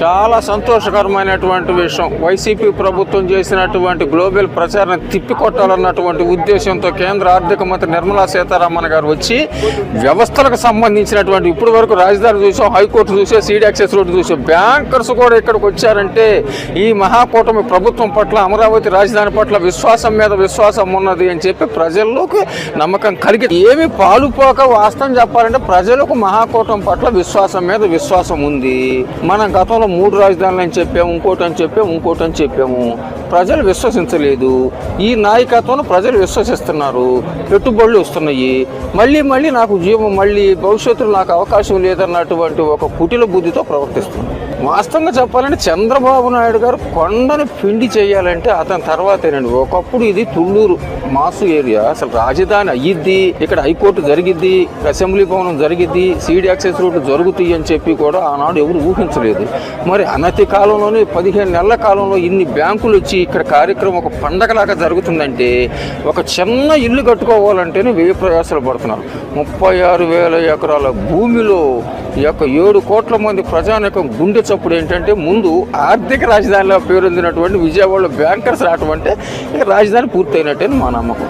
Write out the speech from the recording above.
చాలా సంతోషకరమైనటువంటి విషయం. వైసీపీ ప్రభుత్వం చేసినటువంటి గ్లోబల్ ప్రచారం తిప్పికొట్టాలన్నటువంటి ఉద్దేశంతో కేంద్ర ఆర్థిక మంత్రి నిర్మలా సీతారామన్ గారు వచ్చి వ్యవస్థలకు సంబంధించినటువంటి ఇప్పుడు వరకు రాజధాని చూసాం హైకోర్టు చూసే సీడీ యాక్సెస్ రోడ్డు చూసాం బ్యాంకర్స్ కూడా ఇక్కడికి వచ్చారంటే ఈ మహాకూటమి ప్రభుత్వం పట్ల అమరావతి రాజధాని పట్ల విశ్వాసం మీద విశ్వాసం ఉన్నది అని చెప్పి ప్రజల్లోకి నమ్మకం కలిగి ఏమి పాలుపోక వాస్తవం చెప్పాలంటే ప్రజలకు మహాకూటమి పట్ల విశ్వాసం మీద విశ్వాసం ఉంది. మనం గతంలో మూడు రాజధానులు అని చెప్పాము ఇంకోటి అని చెప్పాము ఇంకోటి అని చెప్పాము. ప్రజలు విశ్వసించలేదు. ఈ నాయకత్వంలో ప్రజలు విశ్వసిస్తున్నారు. పెట్టుబడులు వస్తున్నాయి. మళ్ళీ మళ్ళీ నాకు జీవం మళ్ళీ భవిష్యత్తులో నాకు అవకాశం లేదన్నటువంటి ఒక కుటిల బుద్ధితో ప్రవర్తిస్తుంది వాస్తవంగా చెప్పాలంటే చంద్రబాబు నాయుడు గారు కొండను పిండి చేయాలంటే అతని తర్వాతేనండి ఒకప్పుడు ఇది తుళ్ళూరు మాసు ఏరియా అసలు రాజధాని అయ్యిద్ది ఇక్కడ హైకోర్టు జరిగిద్ది అసెంబ్లీ భవనం జరిగిద్ది సీడీ యాక్సెస్ రోడ్డు జరుగుతాయి అని చెప్పి కూడా ఆనాడు ఎవరు ఊహించలేదు. మరి అనతి కాలంలోనే పదిహేను నెలల కాలంలో ఇన్ని బ్యాంకులు వచ్చి ఇక్కడ కార్యక్రమం ఒక పండగలాగా జరుగుతుందంటే ఒక చిన్న ఇల్లు కట్టుకోవాలంటేనే వెయ్యి ప్రయాసాలు పడుతున్నారు. ముప్పై ఆరు వేల ఎకరాల భూమిలో ఈ యొక్క ఏడు కోట్ల మంది ప్రజానికం గుండె చప్పుడు ఏంటంటే ముందు ఆర్థిక రాజధానిలో పేరొందినటువంటి విజయవాడలో బ్యాంకర్స్ రావటం అంటే ఇక రాజధాని పూర్తయినట్టే మా నమ్మకం.